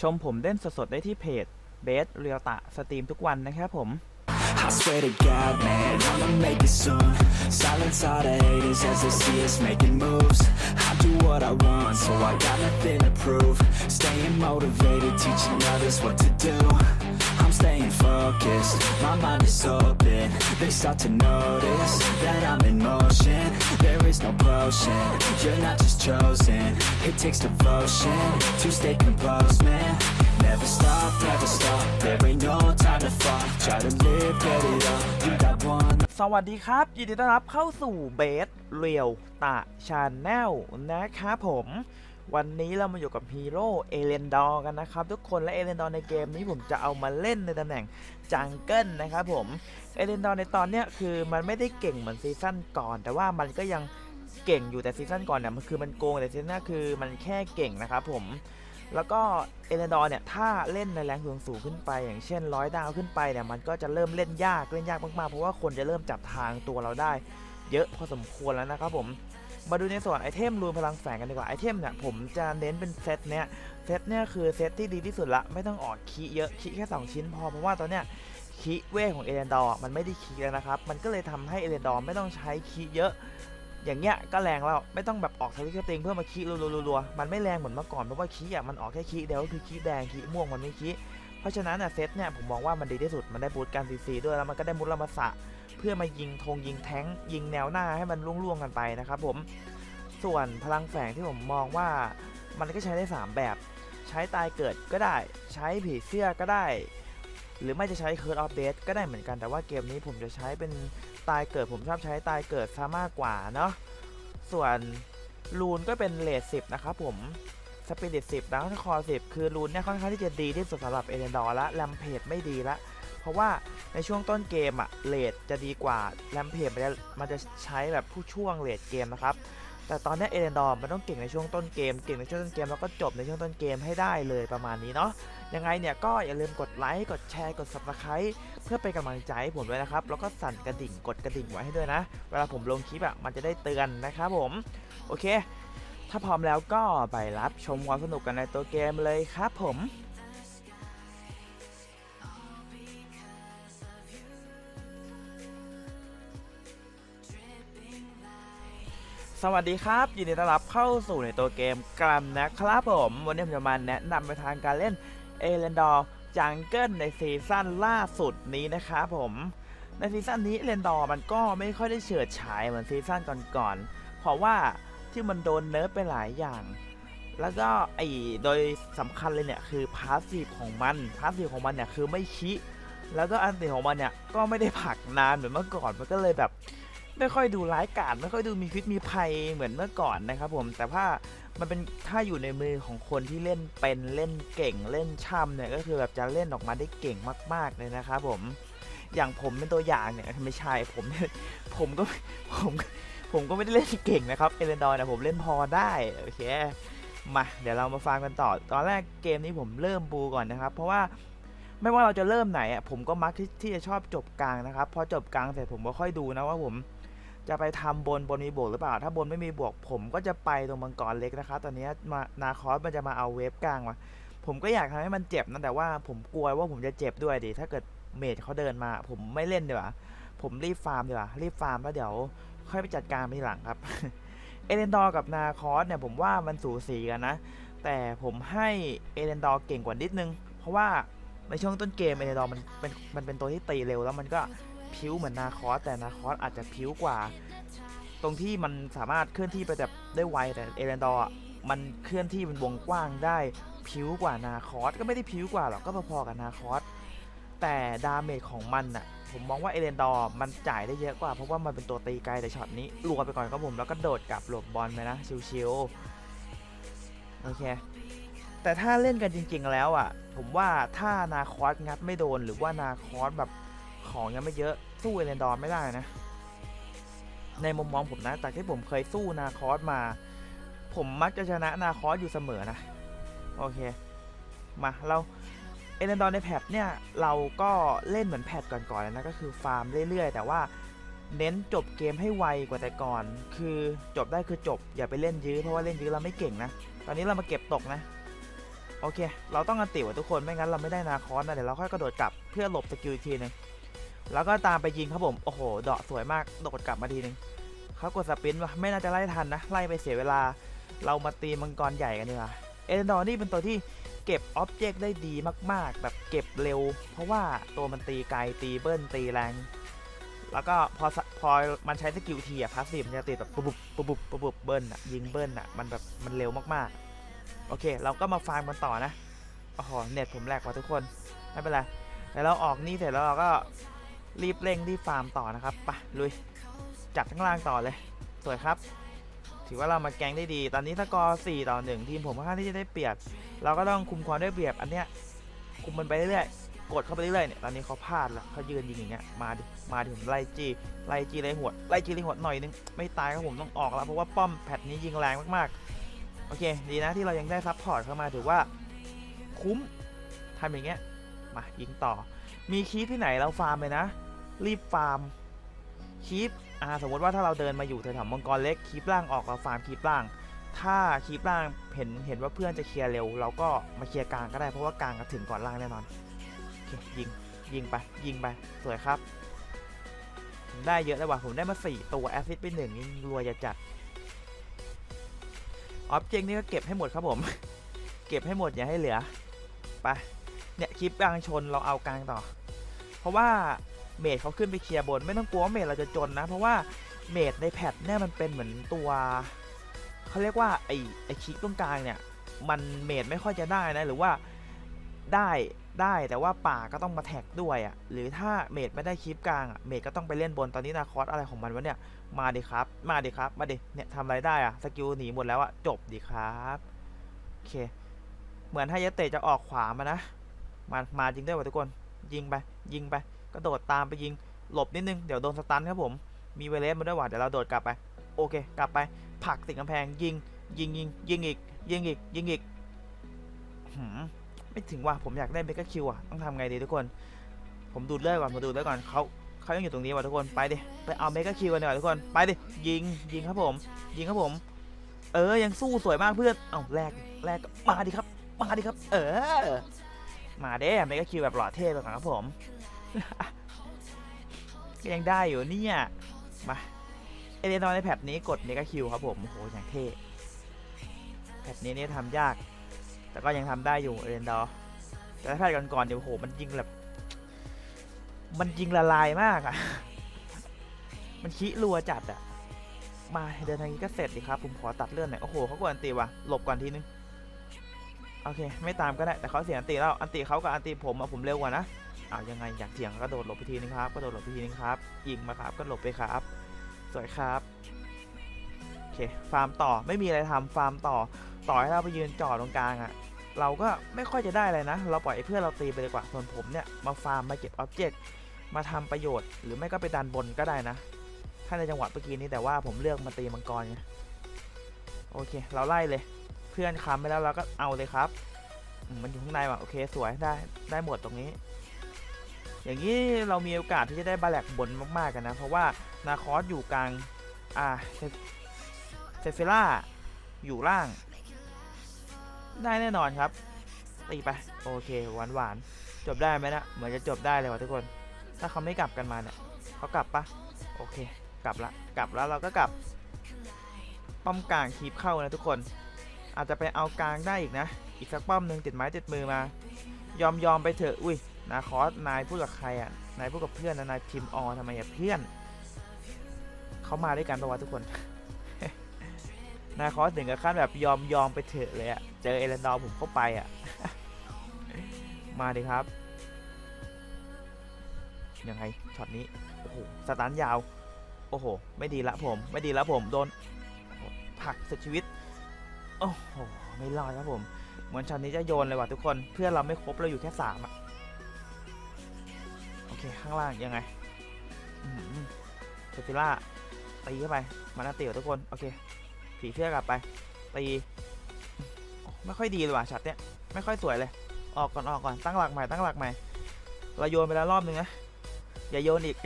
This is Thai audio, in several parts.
ชมผมเล่นสดๆได้ที่เพจเบสเรียลตะสตรีมทุกวันนะครับผม I swear to God, man, I'ma make it soon. Silence all the haters as they see us making moves. I do what I want, so I got nothing to prove. Staying motivated, teaching others what to do. I'm staying focused, my mind is open. They start to notice that I'm in motion. There is no potion, you're not just chosen. It takes devotion to stay composed, man. Never stop, never stop. There ain't no time to fall. Try to live, get it up. You got one สวัสดีครับ ยินดีต้อนรับเข้าสู่เบสเรียลตะชาแนลนะครับผม วันนี้เรามาอยู่กับฮีโร่เอเลนดอร์กันนะครับ ทุกคนและเอเลนดอร์ในเกมนี้ผมจะเอามาเล่นในตำแหน่งจังเกิลนะครับผมเอเลนดอร์ในตอนเนี้ยคือมันไม่ได้เก่งเหมือนซีซั่นก่อน แต่ว่ามันก็ยังเก่งอยู่แต่ซีซั่นก่อนเนี่ยมันคือมันโกงแต่ซีซั่นหน้าคือมันแค่เก่งนะครับผมแล้วก็เอเลนดอร์เนี่ยถ้าเล่นในแรงสูงสูงขึ้นไป อย่างเช่นร้อยดาวขึ้นไปเนี่ยมันก็จะเริ่มเล่นยากเล่นยากมากๆเพราะว่าคนจะเริ่มจับทางตัวเราได้ เยอะพอสมควรแล้วนะครับผม มาดูในส่วนไอเทมรูนพลังแฝงกันดีกว่าไอเทมเนี่ยผมจะเน้นเป็นเซตเนี่ยเซตเนี่ยคือเซตที่ดีที่สุดละไม่ต้องออกคีเยอะคีแค่ 2 ชิ้นพอเพราะว่าตอนเนี้ยคีเวทของเอเลนดอร์มันไม่ได้คีแล้วนะครับ มันก็เลยทำให้เอเลนดอร์ไม่ต้องใช้คีเยอะ อย่างเงี้ยก็แรงแล้วไม่ต้องแบบออกทวิกติงเพื่อมาคีรัวๆมันไม่แรงเหมือนเมื่อก่อนเพราะว่าคีอะมันออกแค่คีเดียวก็คือคีแดงคีม่วงมันไม่คีเพราะฉะนั้นอะเซตเนี่ยผมมองว่ามันดีที่สุดมันได้บูตการซีซีด้วยแล้วมันก็ได้มุลมาสะ เพื่อมายิงธงยิงแท้งยิงแนวหน้าให้มันล่วงๆกันไปนะครับผมส่วนพลังแฝงที่ผมมองว่ามันก็ใช้ได้ 3 แบบ ใช้ตายเกิดก็ได้ ใช้ผีเสื้อก็ได้ หรือไม่จะใช้เคิร์ดออฟเบสก็ได้เหมือนกันแต่ว่าเกมนี้ผมจะใช้เป็นตายเกิดผมชอบใช้ตายเกิดซะมากกว่าเนาะส่วนรูนก็เป็นเลทสิบนะครับผมสปิริตสิบดังคอสิบคือรูนเนี่ยค่อนข้างที่จะดีที่สุดสำหรับเอเดนดอร์ละแลมเพจไม่ดีละ ราะว่าในช่วงต้นเกมอะเลดจะดีกว่าแรมเพจมันจะมันจะใช้แบบผู้ช่วงเลดเกมนะครับ แต่ตอนนี้เอเดนดอร์มันต้องเก่งในช่วงต้นเกม เก่งในช่วงต้นเกมแล้วก็จบในช่วงต้นเกมให้ได้เลยประมาณนี้เนาะยังไงเนี่ยก็อย่าลืมกดไลค์กดแชร์กด subscribe เพื่อเป็นกำลังใจให้ผมด้วยนะครับ แล้วก็สั่นกระดิ่งกดกระดิ่งไว้ให้ด้วยนะ เวลาผมลงคลิปอะมันจะได้เตือนนะครับผม โอเค ถ้าพร้อมแล้วก็ไปรับชมความสนุกกันในตัวเกมเลยครับผม สวัสดีครับยินดีต้อนรับเข้าสู่ในตัวเกมกรัมนะครับผม วันนี้ผมจะมาแนะนำไปทางการเล่นเอเลนดอร์จังเกิลในซีซั่นล่าสุดนี้นะครับผม ในซีซั่นนี้เอเลนดอร์มันก็ไม่ค่อยได้เฉิดฉายเหมือนซีซั่นก่อนๆเพราะว่าที่มันโดนเนิร์ฟไปหลายอย่าง แล้วก็ไอโดยสำคัญเลยเนี่ยคือพาสซีฟของมันพาสซีฟของมันเนี่ยคือไม่คิแล้วก็อันติของมันเนี่ยก็ไม่ได้ผลักนานเหมือนเมื่อก่อนมันก็เลยแบบ ไม่ค่อยดูร้ายกาจไม่ค่อยดูมีพิษมีภัยเหมือนเมื่อก่อนนะครับผมแต่ว่ามันเป็นถ้าอยู่ในมือของคนที่เล่นเป็นเล่นเก่งเล่นช่ำเนี่ยก็คือแบบจะเล่นออกมาได้เก่งมาก ๆเลยนะครับผมอย่างผมเป็นตัวอย่างเนี่ยไม่ใช่ผมผมก็ผมผมก็ไม่ได้เล่นเก่งนะครับเอเลนดอร์นะผมเล่นพอได้โอเคมาเดี๋ยวเรามาฟังกันต่อ ตอนแรกเกมนี้ผมเริ่มบูก่อนนะครับ เพราะว่าไม่ว่าเราจะเริ่มไหนอะผมก็มักที่จะชอบจบกลางนะครับพอจบกลางเสร็จผมก็ค่อยดูนะว่าผม จะไปทำบนบนมีบวกหรือเปล่า ถ้าบนไม่มีบวก ผมก็จะไปตรงมังกรเล็กนะครับ ตอนนี้มานาคอสมันจะมาเอาเวฟกลางมาผมก็อยากทำให้มันเจ็บนะแต่ว่าผมกลัวว่าผมจะเจ็บด้วยดิถ้าเกิดเมจเขาเดินมา ผมไม่เล่นดีกว่าผมรีบฟาร์มดีกว่ารีบฟาร์มแล้วเดี๋ยวค่อยไปจัดการทีหลังครับเอเลนดอร์กับนาคอสเนี่ยผมว่ามันสูสีกันนะ แต่ผมให้เอเลนดอร์เก่งกว่านิดนึง เพราะว่าในช่วงต้นเกมเอเลนดอร์มันเป็นมันเป็นตัวที่ตีเร็วแล้วมันก็ พิ้วเหมือนนาคอสแต่นาคอสอาจจะพิ้วกว่า ตรงที่มันสามารถเคลื่อนที่ไปแบบได้ไวแต่เอเรนดอร์มันเคลื่อนที่เป็นวงกว้างได้พิ้วกว่านาคอสก็ไม่ได้พิ้วกว่าหรอกก็พอๆกับนาคอสแต่ดาเมจของมันน่ะผมมองว่าเอเรนดอร์มันจ่ายได้เยอะกว่าเพราะว่ามันเป็นตัวตีไกลแต่ช็อตนี้รัวไปก่อนครับผมแล้วก็โดดกลับหลบบอลไปนะชิวๆโอเคแต่ถ้าเล่นกันจริง ๆ แล้วอะ ผมว่าถ้านาคอสงัดไม่โดนหรือว่านาคอสแบบของยังไม่เยอะ สู้เอเรนดอร์ไม่ได้นะ ในมุมมองผมนะ จากที่ผมเคยสู้นาคอสมา ผมมักจะชนะนาคอสอยู่เสมอนะ โอเค มาเราเอเดนดอนในแพทเนี่ยเราก็เล่นเหมือนแพทก่อนๆเลยนะก็คือฟาร์มเรื่อยๆ แต่ว่าเน้นจบเกมให้ไวกว่าแต่ก่อน คือจบได้คือจบ อย่าไปเล่นยื้อเพราะว่าเล่นยื้อเราไม่เก่งนะ ตอนนี้เรามาเก็บตกนะ โอเค เราต้องอันติว่ะทุกคนไม่งั้นเราไม่ได้นาคอสนะเดี๋ยวเราค่อยกระโดดกลับเพื่อหลบสกิลอีกทีหนึง แล้วก็ตามไปยิงครับผม โอ้โห เดาะสวยมาก โดดกลับมาทีหนึง เขากดสปินว่ะไม่น่าจะไล่ทันนะ ไล่ไปเสียเวลา เรามาตีมังกรใหญ่กันดีกว่า เอเดนดอร์นี่เป็นตัวที่เก็บอ็อบเจกต์ได้ดีมาก ๆ แบบเก็บเร็ว เพราะว่าตัวมันตีไกล ตีเบิ้ล ตีแรง แล้วก็พอพอมันใช้สกิลทีอะพาสซีฟมันจะตีแบบปุบปุบปุบปุบปุบปุบเบิ้ลอะยิงเบิ้ลอะมันแบบมันเร็วมากๆ โอเค เราก็มาฟาร์มกันต่อนะ โอ้โห เน็ตผมแหลกว่ะทุกคน ไม่เป็นไรแต่เราออกนี่เสร็จแล้วเราก็ รีบเร่งรีบฟาร์มต่อนะครับไปลุยจัดข้างล่างต่อเลย สวยครับ ถือว่าเรามาแกงได้ดี ตอนนี้สกอร์4ต่อ1ทีมผมค่อนข้างที่จะได้เปรียบ เราก็ต้องคุมความได้เปรียบอันเนี้ยคุมมันไปเรื่อยๆกดเข้าไปเรื่อยๆเนี่ยตอนนี้เขาพลาดล้วเขายืนยิงอย่างเงี้ยมาดิมาดิผมไล่จีไล่จีไล่หัวดไล่จีไล่หัวดหน่อยนึงไม่ตายครับผมต้องออกแล้วเพราะว่าป้อมแพทนี้ยิงแรงมากๆโอเค ดีนะที่เรายังได้ซัพพอร์ตเข้ามาถือว่า คุ้มทำอย่างเงี้ยมายิงต่อ มีคีที่ไหนเราฟาร์มเลยนะ รีบฟาร์มคีปอ่าสมมติว่าถ้าเราเดินมาอยู่แถวๆมังกรเล็กคีปล่างออกเราฟาร์มคีปล่าง ถ้าคีปล่างเห็นเห็นว่าเพื่อนจะเคลียร์เร็ว เราก็มาเคลียร์กลางก็ได้เพราะว่ากลางก็ถึงก่อนล่างแน่นอนโอเคยิงยิงไปยิงไปสวยครับผมได้เยอะเลยว่ะผมได้มาสี่ตัวแอซิดไปหนึ่งนี่รวยจะจัดออบเจกต์นี่ก็เก็บให้หมดครับผม เก็บให้หมดอย่าให้เหลือไปเนี่ยคลิปกลางชนเราเอากลางต่อ เพราะว่า เมดเขาขึ้นไปเคลียร์บน ไม่ต้องกลัวว่าเมดเราจะจนนะ เพราะว่าเมดในแพทเนี่ยมันเป็นเหมือนตัวเขาเรียกว่าไอไอคิกตรงกลางเนี่ยมันเมดไม่ค่อยจะได้นะหรือว่าได้ได้แต่ว่าป่าก็ต้องมาแท็กด้วยอะ่ะหรือถ้าเมดไม่ได้คลิปกลางอะ่ะเมดก็ต้องไปเล่นบนตอนนี้นาคอสอะไรของมันวะเนี่ยมาดิครับ มาดิครับ มาดิเนี่ยทำอะไรได้อะ่ะสกิลหนีหมดแล้วอะ่ะจบดิครับโอเค เหมือนให้ยะเตะจะออกขวามานะมามาจริงด้วยวะทุกคนยิงไปยิงไป กระโดดตามไปยิงหลบนิดนึง เดี๋ยวโดนสตันครับผมมีเวเลสมาด้วยว่ะเดี๋ยวเราโดดกลับไป โอเค กลับไปผลักติดกำแพงยิงยิงยิงยิงอีก ยิงอีก ยิงอีกหืมไม่ถึงว่าผมอยากได้เบเกอร์คิวอะต้องทำไงดีทุกคน ผมดูดเลือดก่อนมาดูดเลือดก่อนเขาเขายังอยู่ตรงนี้ว่ะทุกคนไปดิไปเอาเมกะคิวกันดีกว่าทุกคนไปดิยิงยิงครับผม ยิงครับผม เออยังสู้สวยมากเพื่อนเอ้าแลกแลกมาดิครับ มาดิครับ เออ มาเด้เมกะคิวแบบหล่อเท่ไปก่อนครับผม ก็ยังได้อยู่เนี่ย มาเอเลนอยในแพทนี้กดเมกะคิวครับผม โอ้โห อย่างเท่แพทนี้นี่ทำยาก แต่ก็ยังทำได้อยู่เอเลนดอร์แต่ถ้าแพทก่อนๆเดี๋ยวโอ้โห มันยิงแบบ มันยิงละลายมากอะมันขี้รัวจัดอะมาเดินทางนี้ก็เสร็จดิครับ ผมขอตัดเลื่อนหน่อย โอ้โหเขากดอันตีว่ะ หลบก่อนทีนึง โอเค ไม่ตามก็ได้ แต่เขาเสียอันตีแล้ว อันตีเขากับอันตีผมอะผมเร็วกว่านะ เอายังไงอยากเถียงก็โดดหลบไปทีนึงครับก็โดดหลบไปทีนึงครับยิงมาครับก็หลบไปครับ สวยครับโอเคฟาร์มต่อไม่มีอะไรทำฟาร์มต่อต่อให้เราไปยืนจอดตรงกลางอะเราก็ไม่ค่อยจะได้อะไรนะ เราปล่อยเพื่อเราตีไปดีกว่าส่วนผมเนี่ยมาฟาร์มมาเก็บอ็อบเจกต์มาทำประโยชน์ หรือไม่ก็ไปดันบนก็ได้นะ ถ้าในจังหวะเมื่อกี้นี้แต่ว่าผมเลือกมาตีมังกรไงโอเค เราไล่เลย เพื่อนค้ำไปแล้วเราก็เอาเลยครับมมันอยู่ข้างในว่ะโอเคสวยได้ได้หมดตรงนี้ อย่างนี้เรามีโอกาสที่จะได้บาแลกบนมากๆกันนะ เพราะว่านาคอสอยู่กลาง อ่าเซเฟิล่าอยู่ล่าง ได้แน่นอนครับ ตีไป โอเคหวานหวานๆจบได้ไหมนะ เหมือนจะจบได้เลยว่ะทุกคน ถ้าเขาไม่กลับกันมาเนี่ยเขากลับปะโอเค กลับละ กลับแล้วเราก็กลับ ป้อมกลางคีบเข้านะทุกคน อาจจะไปเอากลางได้อีกนะ อีกสักป้อมหนึ่งติดไม้ติดมือมา ยอมยอมไปเถอะ อุ้ย นาคอสนายพูดกับใครอะ นายพูดกับเพื่อนนะนายพิมพ์อทำไมอะเพื่อน เขามาด้วยกันปะวะทุกคน นาคอสถึงกับขั้นแบบยอมยอมไปเถอะเลยอะเจอเอเลนดอร์ผมเข้าไปอะมาดิครับ ยังไงช็อตนี้ โอ้โห สตันยาว โอ้โห ไม่ดีละผม ไม่ดีละผม โดนผักสุดชีวิต โอ้โห ไม่รอดครับผม เหมือนช็อตนี้จะโยนเลยว่ะทุกคน เพื่อนเราไม่ครบเราอยู่แค่สามอะ เค ข้างล่างยังไงเซฟิล่าตีเข้าไปมานาเตียวทุกคน โอเค ผีเสื้อกลับไป ตี ไม่ค่อยดีเลยว่ะช็อตเนี้ย ไม่ค่อยสวยเลย ออกก่อนออกก่อน ตั้งหลักใหม่ ตั้งหลักใหม่ เราโยนไปแล้วรอบนึงนะ อย่าโยนอีก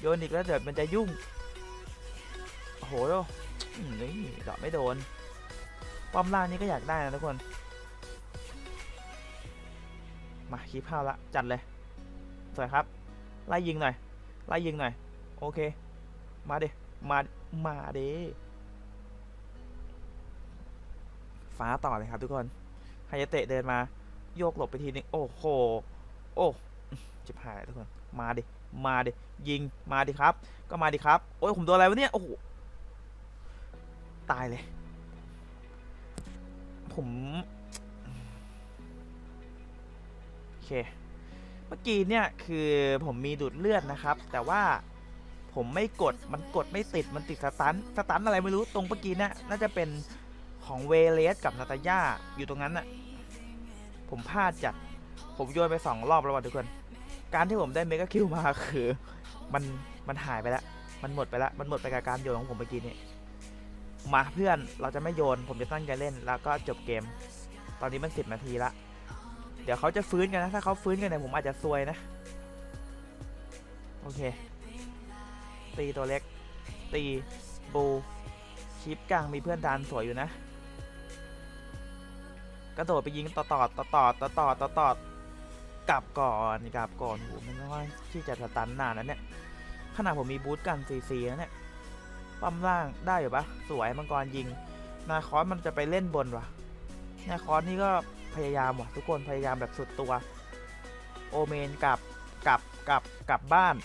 โยนอีกแล้วเดี๋ยวมันจะยุ่ง โอ้โหอืมนี่เดอกไม่โดน ป้อมล่างนี่ก็อยากได้นะทุกคน มาคลิปเข้าละ จัดเลย สวยครับไล่ยิงหน่อยไล่ยิงหน่อยโอเค มาเดมามาเดฟ้าต่อเลยครับทุกคนฮายาเตะเดินมา โยกหลบไปทีนึงโอ้โหโอ้จิบหายทุกคนมาดิมาดิยิงมาดิครับ ก็มาดิครับ โอ้ยผมโดนอะไรวะเนี่ยโอ้โหตายเลย ผมโอเค เมื่อกี้เนี่ยคือผมมีดูดเลือดนะครับ แต่ว่าผมไม่กดมันกดไม่ติดมันติดสตันสตันอะไรไม่รู้ตรงเมื่อกี้เนี่ยน่าจะเป็นของเวเลสกับนาตาย่าอยู่ตรงนั้นน่ะผมพลาดจัดผมโยนไปสองรอบแล้วว่ะทุกคน การที่ผมได้เมกะคิวมาคือมันมันหายไปแล้วมันหมดไปแล้วมันหมดไปกับการโยนของผมเมื่อกี้นี่มาเพื่อนเราจะไม่โยน ผมจะตั้งใจเล่นแล้วก็จบเกม ตอนนี้มันสิบนาทีละ เดี๋ยวเขาจะฟื้นกันนะ ถ้าเขาฟื้นกันเนี่ยผมอาจจะซวยนะ โอเค ตีตัวเล็ก ตีบูชิปกลางมีเพื่อนดันสวยอยู่นะ กระโดดไปยิงต่อต่อต่อต่อต่อต่อต่อต่อกลับก่อนกลับก่อนโหมันไม่ว่าที่จะสตันนานนะเนี่ยขนาดผมมีบูทกันซีซีนะเนี่ยปั๊มล่างได้อยู่ปะสวยมังกรยิง นาคอสมันจะไปเล่นบนวะนาคอสนี่ก็ พยายามว่ะทุกคนพยายามแบบสุดตัว โอเมนกลับกลับกลับกลับบ้าน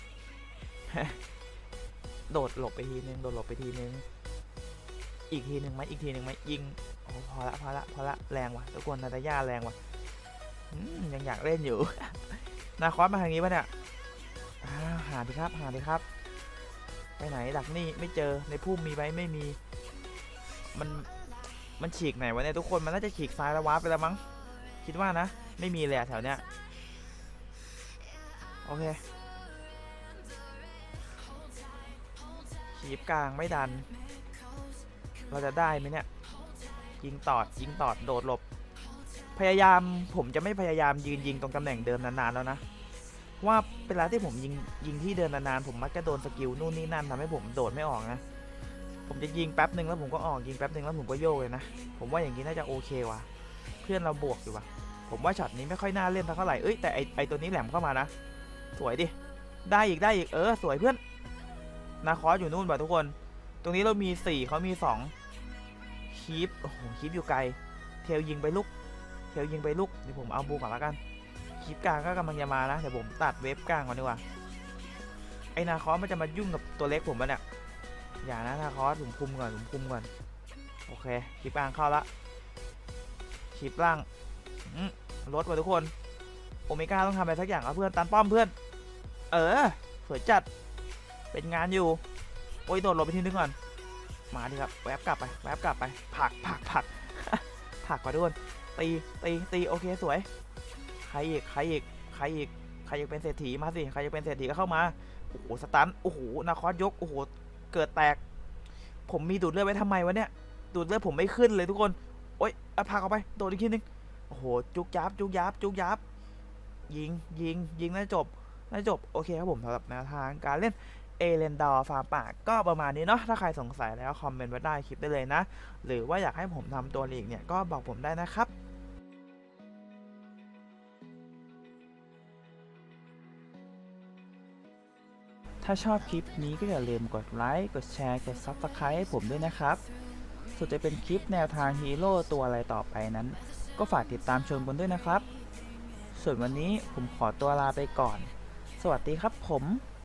โดดหลบไปทีนึงโดดหลบไปทีนึง อีกทีหนึ่งไหมอีกทีหนึ่งไหมยิงโอ้พอละพอละพอละแรงว่ะทุกคนนาตาย่าแรงว่ะยังอยากเล่นอยู่ นาคอสมาทางนี้ปะเนี่ยหาดิครับหาดิครับไปไหนดักนี่ไม่เจอในพุ่มมีไหมไม่มี มันมันฉีกไหนวะเนี่ยทุกคนมันน่าจะฉีกซ้ายแล้ววาร์ปไปแล้วมั้ง คิดว่านะ ไม่มีเลยแถวเนี้ย โอเคขีบกลางไม่ดัน เราจะได้ไหมเนี่ย ยิงตอด ยิงตอด โดดหลบ พยายาม ผมจะไม่พยายามยืนยิงตรงตำแหน่งเดิมนานๆแล้วนะ ว่าเวลาที่ผมยิงยิงที่เดินนานๆผมมักจะโดนสกิลนู่นนี่นั่นทำให้ผมโดดไม่ออกนะ ผมจะยิงแป๊บหนึ่งแล้วผมก็ออกยิงแป๊บหนึ่งแล้วผมก็โยกเลยนะ ผมว่าอย่างนี้น่าจะโอเคว่ะ พื่อนเราบวกอยู่วะผมว่าช็อตนี้ไม่ค่อยน่าเล่นเท่าไหร่เอ้ยแต่ไอไอตัวนี้แหลมเข้ามานะ สวยดิ ได้อีกได้อีกเออสวยเพื่อน นาคอสอยู่นู่นบ่ะทุกคน ตรงนี้เรามีสี่เขามีสองคีปโอ้โหคีปอยู่ไกล เทลยิงไปลุกเทลยิงไปลุกเดี๋ยวผมเอาบูก่อนละกันคลิปกลางก็กำลังจะมานะแต่ผมตัดเวฟกลางก่อนดีกว่าไอนาคอสมันจะมายุ่งกับตัวเล็กผมปะเนี่ยอย่านะนาคอสผมคุมก่อนผมคุมก่อนโอเคคลิปกลางเข้าละ คลิปล่างอืมลดไว้ทุกคน โอเมก้าต้องทำอะไรสักอย่างเอาเพื่อนตันป้อมเพื่อน เออสวยจัด เป็นงานอยู่ โอ้ยโดดหลบไปทีนึงก่อน มาดิครับ แวบกลับไป แวบกลับไป ผักผักผักผักมาด้วยตี ตี ตี โอเคสวย ใครอีก ใครอีก ใครอีก ใครอยากเป็นเศรษฐีมาสิ ใครอยากเป็นเศรษฐีก็เข้ามา โอ้โห สตัน โอ้โห นาคอสยก โอ้โห เกิดแตก ผมมีดูดเลือดไว้ทำไมวะเนี่ย ดูดเลือดผมไม่ขึ้นเลยทุกคน โอ๊ยเอาพาเข้าไปโดดอีกทีนึงโอ้โหจุกยับจุกยับจุกยับยิงยิงยิงน่าจะจบน่าจะจบ โอเคครับผมสำหรับแนวทางการเล่นเอเลนดอร์ฟาร์มป่าก็ประมาณนี้เนาะถ้าใครสงสัยแล้วคอมเมนต์ไว้ได้คลิปได้เลยนะ หรือว่าอยากให้ผมทำตัวลีกเนี่ยก็บอกผมได้นะครับถ้าชอบคลิปนี้ก็อย่าลืมกดไลค์ กดแชร์ กด Subscribe ให้ผมด้วยนะครับ ส่วนจะเป็นคลิปแนวทางฮีโร่ตัวอะไรต่อไปนั้น ก็ฝากติดตามชมกันด้วยนะครับ ส่วนวันนี้ผมขอตัวลาไปก่อน สวัสดีครับผม